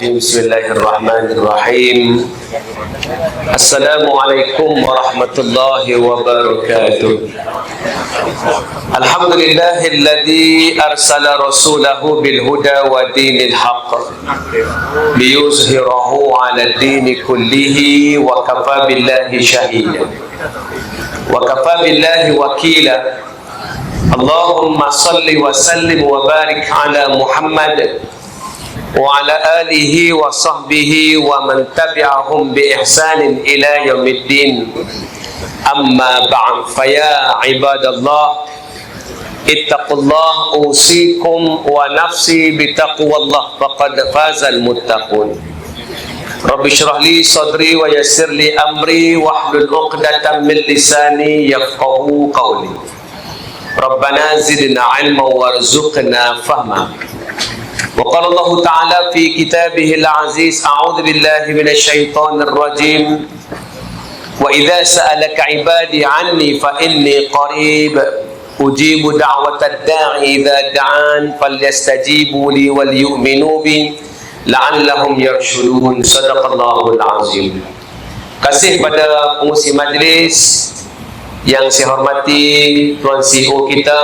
الرجيم. بسم الله الرحمن الرحيم. السلام عليكم ورحمة الله وبركاته. الحمد لله الذي أرسل رسوله بالهدى ودين الحق ليظهره على الدين كله وكفى بالله شهيدا. وكفى بالله وكيلا. اللهم صل وسلم وبارك على محمد وعلى آله وصحبه ومن تبعهم بإحسان إلى يوم الدين. أما بعد فيا عباد الله اتقوا الله أوصيكم ونفسي بتقوى الله فقد فاز المتقون. رب اشرح لي صدري ويسر لي أمري واحلل عقدة من لساني يفقه قولي. ربنا زدنا علما وارزقنا فهما. وقال الله تعالى في كتابه العزيز أعوذ بالله من الشيطان الرجيم وإذا سألك عبادي عني فإني قريب أجيب دعوة الداعي إذا دعان فليستجيبوا لي وليؤمنوا بي لعلهم يرشدون صدق الله العظيم Kasih pada pengusi majlis yang saya hormati Tuan CEO kita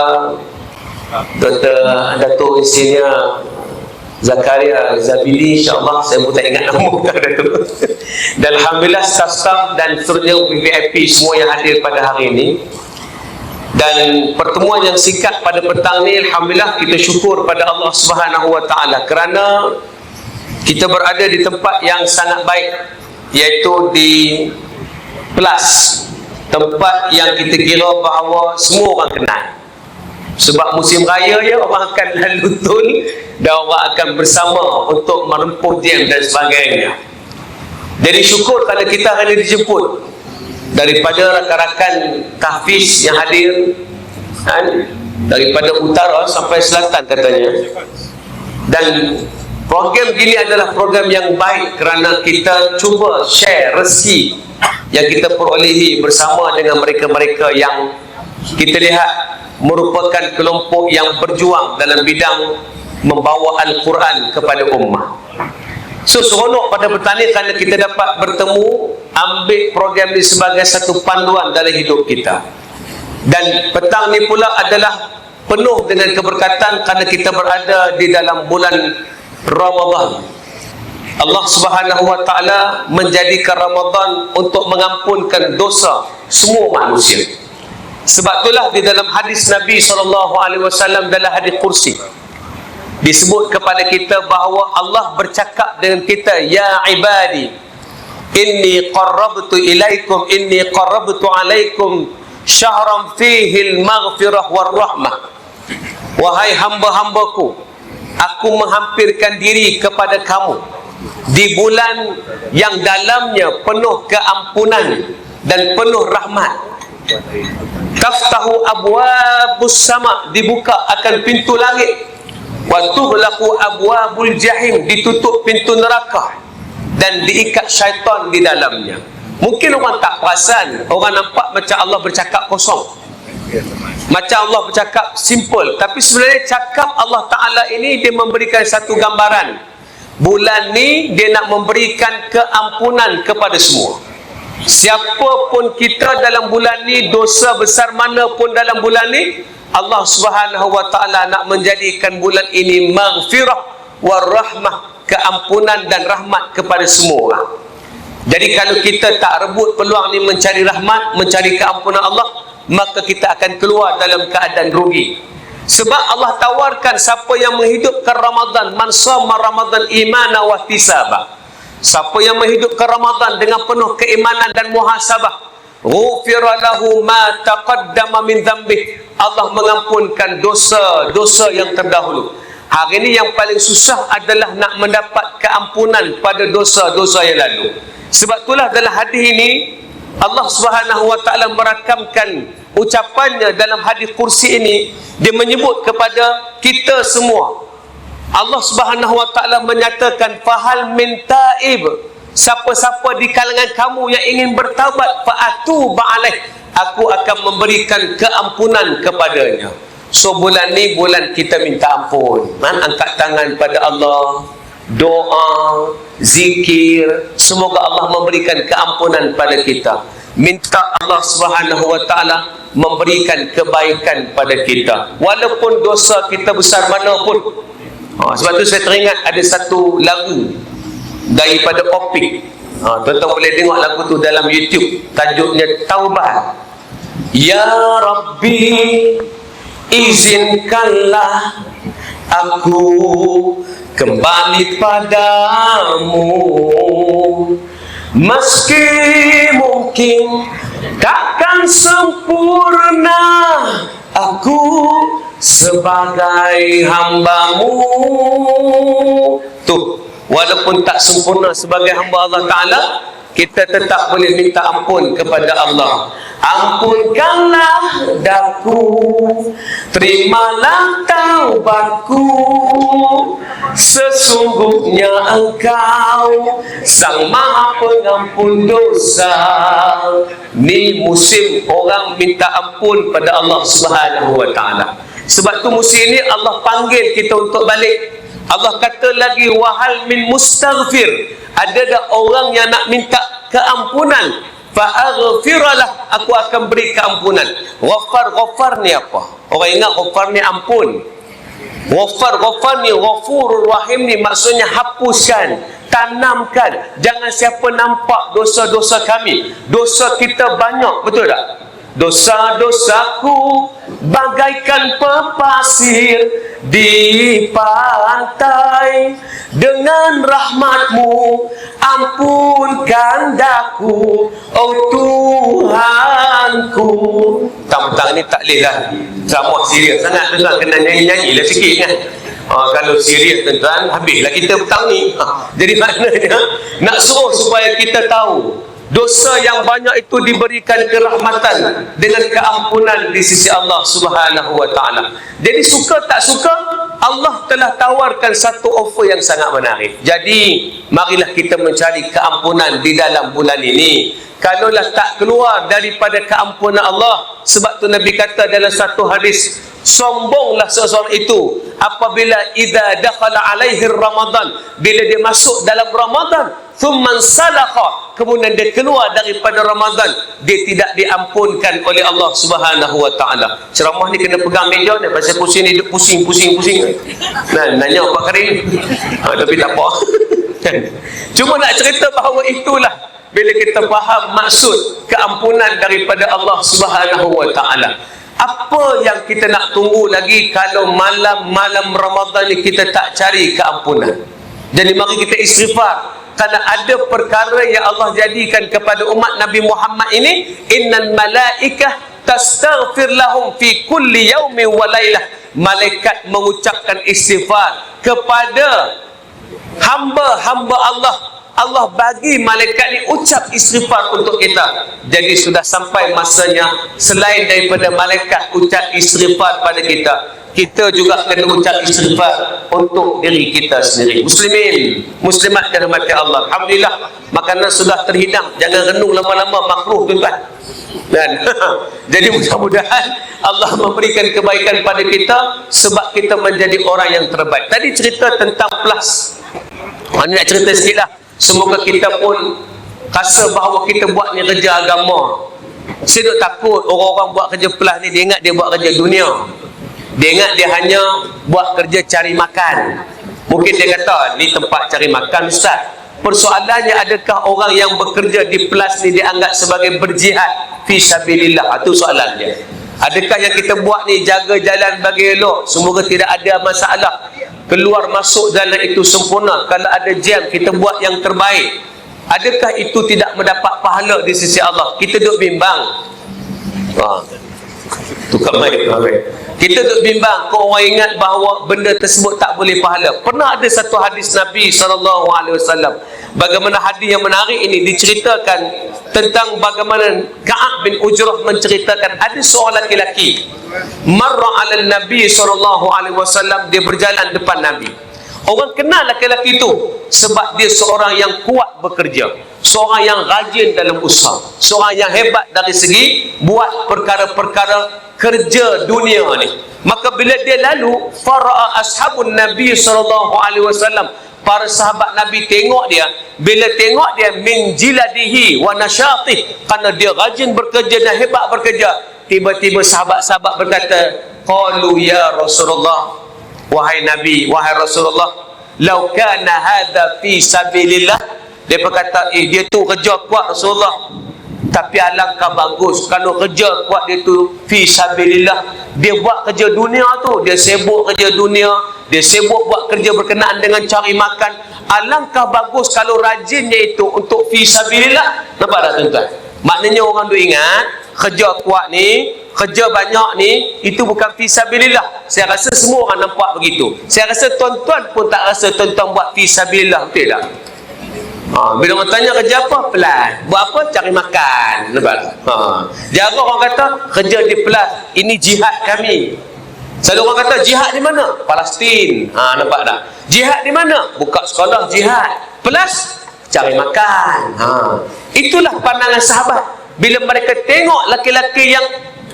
Dr. Datuk Insinyur Zakaria Zabidi insyaAllah saya pun tak ingat nama Datuk dan Alhamdulillah staff-staff dan seterusnya VIP semua yang hadir pada hari ini. Dan pertemuan yang singkat pada petang ni Alhamdulillah kita syukur pada Allah Subhanahu Wa Taala. Kerana kita berada di tempat yang sangat baik iaitu di Plus tempat yang kita kira bahawa semua orang kenal sebab musim raya ya orang akan lalu tun dan orang akan bersama untuk merempuh jam dan sebagainya. Jadi syukur kerana kita ini dijemput daripada rakan-rakan tahfiz yang hadir kan? daripada utara sampai selatan katanya. Dan program ini adalah program yang baik kerana kita cuba share rezeki yang kita perolehi bersama dengan mereka-mereka yang kita lihat merupakan kelompok yang berjuang dalam bidang membawa Al-Quran kepada ummah. So seronok pada petang ini kerana kita dapat bertemu ambil program ini sebagai satu panduan dalam hidup kita. Dan petang ini pula adalah penuh dengan keberkatan kerana kita berada di dalam bulan Ramadan. Allah Subhanahu wa taala menjadikan Ramadan untuk mengampunkan dosa semua manusia. Sebab itulah di dalam hadis Nabi SAW dalam hadis kursi disebut kepada kita bahawa Allah bercakap dengan kita ya ibadi inni qarrabtu ilaikum inni qarrabtu alaikum syahran fihi al-maghfirah war rahmah wahai hamba-hambaku aku menghampirkan diri kepada kamu di bulan yang dalamnya penuh keampunan dan penuh rahmat taftahu abwabus sama dibuka akan pintu langit. Wa tughlaqu abwabul jahim ditutup pintu neraka dan diikat syaitan di dalamnya. Mungkin orang tak perasan orang nampak macam Allah bercakap kosong. Macam Allah bercakap simple tapi sebenarnya cakap Allah Ta'ala ini dia memberikan satu gambaran. Bulan ni dia nak memberikan keampunan kepada semua siapapun kita dalam bulan ni dosa besar mana pun dalam bulan ni Allah Subhanahu wa taala nak menjadikan bulan ini maghfirah warahmah keampunan dan rahmat kepada semua orang. Jadi kalau kita tak rebut peluang ni mencari rahmat mencari keampunan Allah maka kita akan keluar dalam keadaan rugi. Sebab Allah tawarkan siapa yang menghidupkan Ramadan man sama Ramadan imana wa tisaba Siapa yang menghidupkan Ramadan dengan penuh keimanan dan muhasabah, ghufira lahu ma taqaddama min dhanbih. Allah mengampunkan dosa-dosa yang terdahulu. Hari ini yang paling susah adalah nak mendapat keampunan pada dosa-dosa yang lalu. Sebab itulah dalam hadis ini Allah Subhanahu wa taala merakamkan ucapannya dalam hadis kursi ini dia menyebut kepada kita semua Allah Subhanahu wa taala menyatakan fahal min taib siapa-siapa di kalangan kamu yang ingin bertaubat faatu ba'alaih aku akan memberikan keampunan kepadanya so bulan ni bulan kita minta ampun man angkat tangan pada Allah doa, zikir, semoga Allah memberikan keampunan pada kita. Minta Allah Subhanahu wa taala memberikan kebaikan pada kita. Walaupun dosa kita besar mana pun. Ha, sebab tu saya teringat ada satu lagu daripada Opik. Ha, tuan-tuan boleh tengok lagu tu dalam YouTube. Tajuknya Taubat. Ya Rabbi, izinkanlah aku kembali padamu meski mungkin takkan sempurna aku sebagai hambamu. Tuh walaupun tak sempurna sebagai hamba Allah Ta'ala kita tetap boleh minta ampun kepada Allah. Ampunkanlah daku terimalah taubatku. Sesungguhnya engkau sang maha pengampun dosa. Ni musim orang minta ampun pada Allah subhanahu wa ta'ala sebab tu musim ni Allah panggil kita untuk balik. Allah kata lagi wahal min mustaghfir. Ada dah orang yang nak minta keampunan. Fa'aghfiralah aku akan beri keampunan. Ghafar ghafar ni apa? Orang ingat ghafar ni ampun. Ghafar ghafar ni ghafurur rahim ni maksudnya hapuskan tanamkan. Jangan siapa nampak dosa-dosa kami. Dosa kita banyak betul tak Dosa-dosaku bagaikan pepasir di pantai. Dengan rahmatmu ampunkan daku Oh Tuhanku. Tentang ni tak boleh lah. Sama serius sangat tuan kena nyanyi-nyanyi lah sikit kan? Ha, kalau serius tuan-tuan habislah kita petang ni. Ha, jadi maknanya nak suruh supaya kita tahu dosa yang banyak itu diberikan kerahmatan dengan keampunan di sisi Allah Subhanahu wa taala. Jadi suka tak suka Allah telah tawarkan satu offer yang sangat menarik. Jadi marilah kita mencari keampunan di dalam bulan ini. Kalaulah tak keluar daripada keampunan Allah sebab tu Nabi kata dalam satu hadis sombonglah seseorang itu apabila idza dakhala alaihi ramadan bila dia masuk dalam ramadan thumman salakha. Kemudian dia keluar daripada Ramadan. Dia tidak diampunkan oleh Allah Subhanahu wa taala. Ceramah ni kena pegang meja ni pasal pusing ni duk pusing pusing pusing. Nah nanya apa kering ha, tapi tak apa. Cuma nak cerita bahawa itulah bila kita faham maksud keampunan daripada Allah Subhanahu wa taala. Apa yang kita nak tunggu lagi kalau malam-malam Ramadan ni kita tak cari keampunan? Jadi mari kita istighfar kerana ada perkara yang Allah jadikan kepada umat Nabi Muhammad ini innal malaikah tastaghfir lahum fi kulli yaumin wa lailah malaikat mengucapkan istighfar kepada hamba-hamba Allah Allah bagi malaikat ni ucap istighfar untuk kita jadi sudah sampai masanya selain daripada malaikat ucap istighfar pada kita kita juga kena ucap istighfar untuk diri kita sendiri. Muslimin, muslimat dan mati Allah. Alhamdulillah, makanan sudah terhidang. Jangan renung lama-lama makruh tuan-tuan. Dan jadi mudah-mudahan Allah memberikan kebaikan pada kita sebab kita menjadi orang yang terbaik. Tadi cerita tentang plus. Mana nak cerita sikit lah. Semoga kita pun rasa bahawa kita buat ni kerja agama. Saya duk takut orang-orang buat kerja plus ni dia ingat dia buat kerja dunia. Dia ingat dia hanya buat kerja cari makan. Mungkin dia kata, ni tempat cari makan Ustaz. Persoalannya adakah orang yang bekerja di plus ni dianggap sebagai berjihad fi sabilillah? Itu soalannya. Adakah yang kita buat ni jaga jalan bagi elok? Semoga tidak ada masalah. Keluar masuk jalan itu sempurna. Kalau ada jam, kita buat yang terbaik. Adakah itu tidak mendapat pahala di sisi Allah? Kita duduk bimbang. Ha. Tukar baik. Kita duk bimbang kau orang ingat bahawa benda tersebut tak boleh pahala. Pernah ada satu hadis Nabi wasallam bagaimana hadis yang menarik ini diceritakan tentang bagaimana Ka'ab bin Ujrah menceritakan ada seorang laki-laki marra 'ala Nabi wasallam dia berjalan depan Nabi. Orang kenal laki-laki itu sebab dia seorang yang kuat bekerja, seorang yang rajin dalam usaha, seorang yang hebat dari segi buat perkara-perkara kerja dunia ni. Maka bila dia lalu fara'a ashabun nabi sallallahu alaihi wasallam. Para sahabat nabi tengok dia. Bila tengok dia min jiladihi wa nasyatih. Kerana dia rajin bekerja dan hebat bekerja. Tiba-tiba sahabat-sahabat berkata qalu ya rasulullah wahai nabi wahai rasulullah lau kana hadha fi sabilillah. Dia berkata eh dia tu kerja kuat Rasulullah. Tapi alangkah bagus kalau kerja kuat dia tu fi sabilillah. Dia buat kerja dunia tu dia sibuk kerja dunia dia sibuk buat kerja berkenaan dengan cari makan. Alangkah bagus kalau rajinnya itu untuk fi sabilillah. Nampak tak tuan-tuan maknanya orang tu ingat kerja kuat ni kerja banyak ni itu bukan fisabilillah saya rasa semua orang nampak begitu saya rasa tuan-tuan pun tak rasa tuan-tuan buat fisabilillah betul tak Ha, bila orang tanya kerja apa? Pelan. Buat apa? Cari makan. Nampak? Ha. Jaga orang kata kerja di pelan. Ini jihad kami. Selalu orang kata jihad di mana? Palestin. Ha, nampak tak? Jihad di mana? Buka sekolah jihad. Plus cari makan. Ha. Itulah pandangan sahabat. Bila mereka tengok laki-laki yang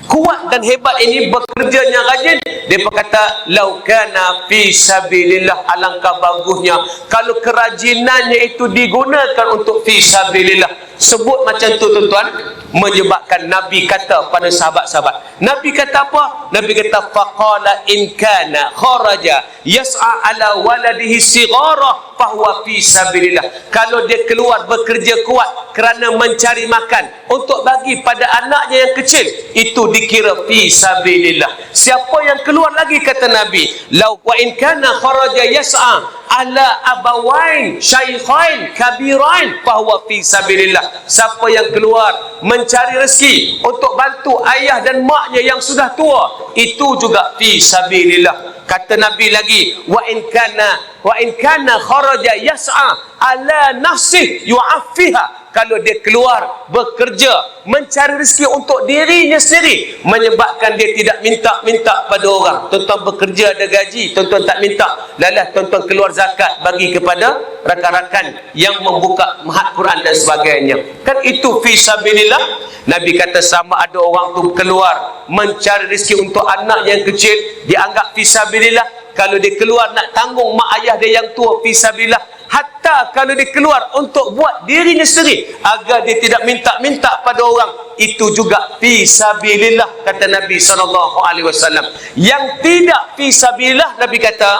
kuat dan hebat ini bekerjanya rajin dia berkata laukana fi sabilillah alangkah bagusnya kalau kerajinannya itu digunakan untuk fi sabilillah sebut macam tu tuan-tuan menyebabkan nabi kata pada sahabat-sahabat nabi kata apa nabi kata faqala in kana kharaja yas'a ala waladihi sighara fahuwa fi sabilillah. Kalau dia keluar bekerja kuat kerana mencari makan untuk bagi pada anaknya yang kecil itu dikira fi sabilillah. Siapa yang keluar lagi kata nabi lau wa in kana kharaja yas'a ala abawain syaikhain kabirain fahuwa fi sabilillah. Siapa yang keluar mencari rezeki untuk bantu ayah dan maknya yang sudah tua itu juga fi sabilillah kata nabi lagi wa in kana wa in kana kharaja yas'a ala nafsi yu'affiha kalau dia keluar bekerja mencari rezeki untuk dirinya sendiri menyebabkan dia tidak minta-minta pada orang. Tuan-tuan bekerja ada gaji tuan-tuan tak minta. Lalah tuan-tuan keluar zakat bagi kepada rakan-rakan yang membuka mahat Quran dan sebagainya. Kan itu fi sabilillah. Nabi kata sama ada orang tu keluar mencari rezeki untuk anak yang kecil dianggap fisabilillah kalau dia keluar nak tanggung mak ayah dia yang tua fisabilillah hatta kalau dia keluar untuk buat dirinya sendiri agar dia tidak minta-minta pada orang itu juga fisabilillah kata Nabi sallallahu alaihi wasallam. Yang tidak fisabilillah Nabi kata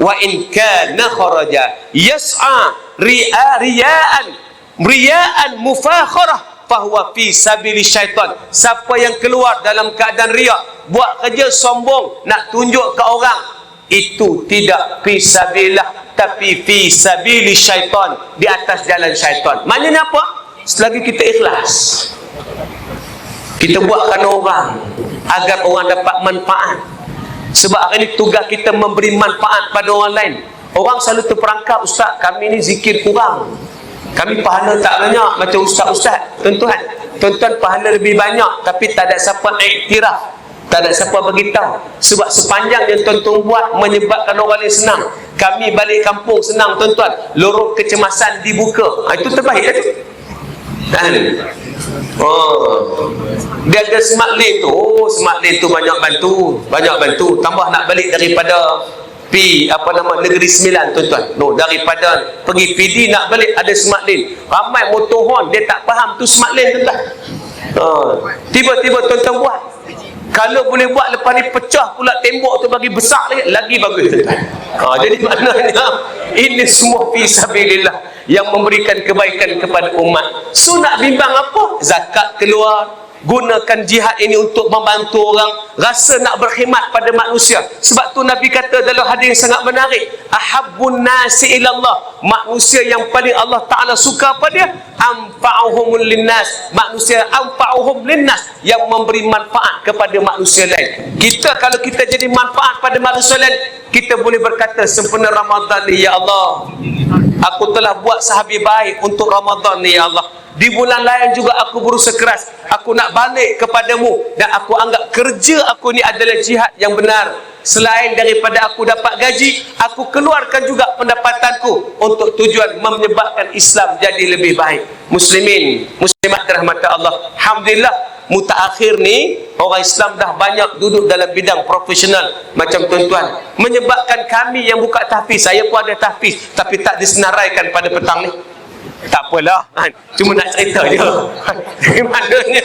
wa in kana kharaja yas'a ri'a riya'an riya'an mufakharah fahuwa fi sabili syaitan. Siapa yang keluar dalam keadaan riak buat kerja sombong nak tunjuk ke orang itu tidak fi sabilillah tapi fi sabili syaitan di atas jalan syaitan. Maknanya apa? Selagi kita ikhlas kita buatkan orang agar orang dapat manfaat. Sebab hari ini tugas kita memberi manfaat pada orang lain. Orang selalu terperangkap ustaz kami ni zikir kurang. Kami pahala tak banyak. Macam ustaz-ustaz tuan-tuan tuan-tuan pahala lebih banyak tapi tak ada siapa iktiraf tak ada siapa beritahu sebab sepanjang yang tuan-tuan buat menyebabkan orang lain senang. Kami balik kampung senang tuan-tuan. Lorong kecemasan dibuka. Ha, itu terbaik lah tu kan oh. dia ada smart lane tu. Oh smart lane tu banyak bantu. Banyak bantu. Tambah nak balik daripada pi apa nama negeri sembilan tuan-tuan. No daripada pergi PD nak balik ada smart lane. Ramai motorhon dia tak faham tu smart lane tuan-tuan. Uh, tiba-tiba tuan-tuan buat kalau boleh buat lepas ni pecah pula tembok tu bagi besar lagi lagi bagus. Uh, jadi maknanya ini semua fi sabilillah yang memberikan kebaikan kepada umat. So nak bimbang apa? Zakat keluar gunakan jihad ini untuk membantu orang rasa nak berkhidmat pada manusia. Sebab tu Nabi kata dalam hadis yang sangat menarik ahabbun nasi ilallah. Manusia yang paling Allah Ta'ala suka pada dia? Anfa'uhumul linnas. Manusia anfa'uhum linnas yang memberi manfaat kepada manusia lain. Kita kalau kita jadi manfaat pada manusia lain kita boleh berkata sempena Ramadan ni ya Allah. Aku telah buat sahabi baik untuk Ramadan ni ya Allah. Di bulan lain juga aku berusaha keras. Aku nak balik kepadamu dan aku anggap kerja aku ni adalah jihad yang benar. Selain daripada aku dapat gaji aku keluarkan juga pendapatanku untuk tujuan menyebabkan Islam jadi lebih baik. Muslimin muslimat rahmat Allah. Alhamdulillah mutaakhir ni orang Islam dah banyak duduk dalam bidang profesional macam tuan-tuan. menyebabkan kami yang buka tahfiz saya pun ada tahfiz tapi tak disenaraikan pada petang ni. Tak apalah kan? cuma nak cerita je. Maknanya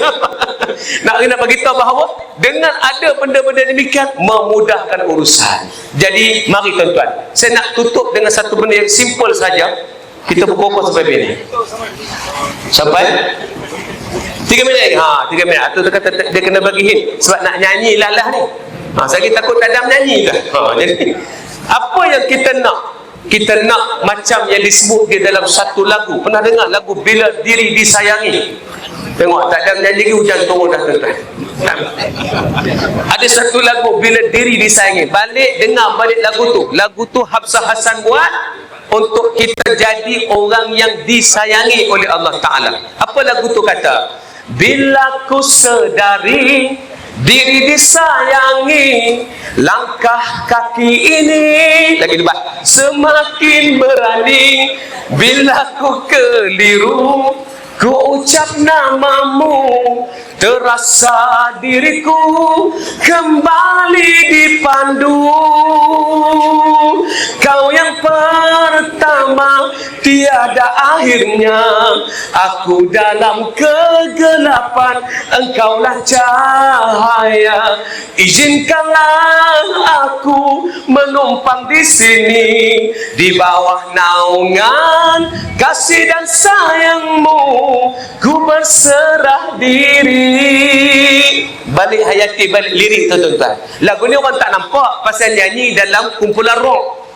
nak nak bagi tahu bahawa dengan ada benda-benda demikian memudahkan urusan. Jadi mari tuan-tuan saya nak tutup dengan satu benda yang simple saja. Kita pukul apa sampai ni. sampai Tiga minit ha tiga minit. Tu dia kata dia kena bagi hint. Sebab nak nyanyi lah lah ni. Ha saya takut tak ada menyanyi dah ha jadi apa yang kita nak? Kita nak macam yang disebut di dalam satu lagu. Pernah dengar lagu bila diri disayangi? Tengok tak ada menyanyi lagi hujan turun dah tuan ada satu lagu bila diri disayangi. Balik dengar balik lagu tu. Lagu tu Habsah Hasan buat untuk kita jadi orang yang disayangi oleh Allah Ta'ala. Apa lagu tu kata Bila ku sedari diri disayangi langkah kaki ini lagi debat semakin berani. Bila ku keliru ku ucap namamu terasa diriku kembali dipandu. Kau yang pertama tiada akhirnya. Aku dalam kegelapan engkaulah cahaya. Izinkanlah aku menumpang di sini di bawah naungan kasih dan sayangmu. Ku berserah diri balik hayati balik lirik tu tuan-tuan. Lagu ni orang tak nampak pasal nyanyi dalam kumpulan rock.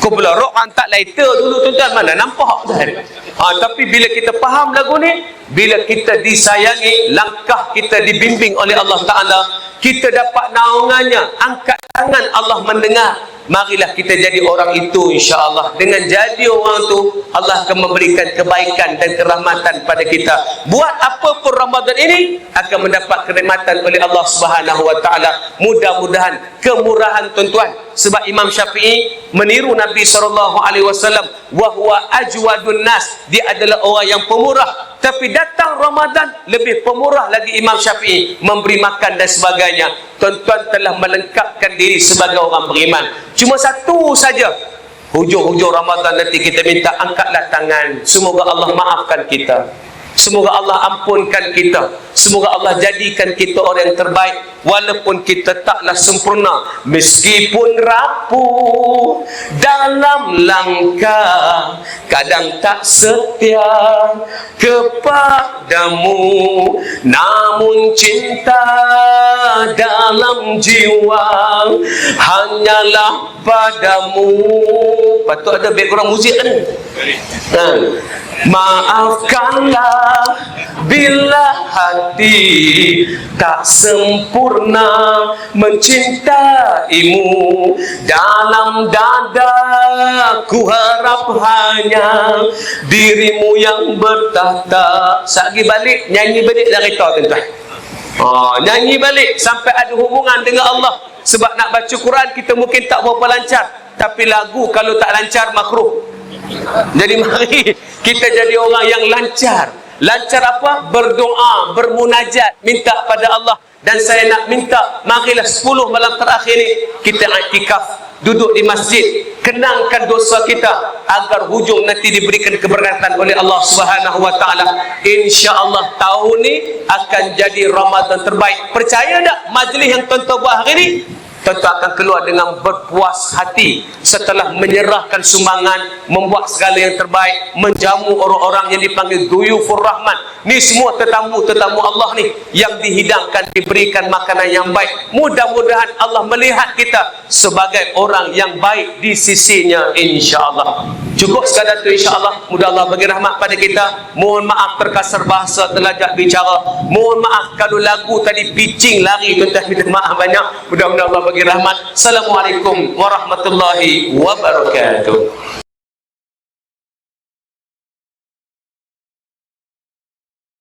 Kumpulan rock hantar lighter dulu tuan-tuan. Mana nampak ha, tapi bila kita faham lagu ni bila kita disayangi langkah kita dibimbing oleh Allah Ta'ala kita dapat naungannya. Angkat tangan Allah mendengar. Marilah kita jadi orang itu insya-Allah. Dengan jadi orang tu Allah akan memberikan kebaikan dan kerahmatan pada kita. Buat apa pun Ramadan ini akan mendapat kenikmatan oleh Allah Subhanahu wa taala. Mudah-mudahan kemurahan tuan-tuan. Sebab Imam Syafi'i meniru Nabi sallallahu alaihi wasallam wa huwa ajwadun nas. Dia adalah orang yang pemurah tapi datang Ramadan lebih pemurah lagi Imam Syafi'i memberi makan dan sebagainya. Tuan-tuan telah melengkapkan diri sebagai orang beriman. Cuma satu saja hujung-hujung Ramadan nanti kita minta angkatlah tangan. Semoga Allah maafkan kita Semoga Allah ampunkan kita. Semoga Allah jadikan kita orang yang terbaik. Walaupun kita taklah sempurna. Meskipun rapuh dalam langkah. Kadang tak setia kepadamu. Namun cinta dalam jiwa hanyalah padamu. Patut ada background muzik kan? Ha. Maafkanlah bila hati tak sempurna mencintaimu. Dalam dada ku harap hanya dirimu yang bertahta sagi balik nyanyi balik dari tu tuan-tuan. Oh, nyanyi balik sampai ada hubungan dengan Allah. Sebab nak baca Quran kita mungkin tak berapa lancar. Tapi lagu kalau tak lancar makruh. Jadi mari kita jadi orang yang lancar. Lancar apa? Berdoa, bermunajat, minta pada Allah. Dan saya nak minta, marilah 10 malam terakhir ni kita iktikaf duduk di masjid kenangkan dosa kita agar hujung nanti diberikan keberkatan oleh Allah Subhanahu wa taala insyaallah tahun ni akan jadi Ramadan terbaik percaya tak majlis yang tuan-tuan buat hari ni tentu akan keluar dengan berpuas hati setelah menyerahkan sumbangan membuat segala yang terbaik menjamu orang-orang yang dipanggil duyufur rahman. Ni semua tetamu-tetamu Allah ni yang dihidangkan diberikan makanan yang baik. Mudah-mudahan Allah melihat kita sebagai orang yang baik di sisinya insyaAllah cukup sekadar itu insyaAllah mudah Allah bagi rahmat pada kita mohon maaf terkasar bahasa terlajak bicara mohon maaf kalau lagu tadi pitching lari tuan-tuan minta maaf banyak mudah-mudahan Allah bagi rahmat. Assalamualaikum warahmatullahi wabarakatuh.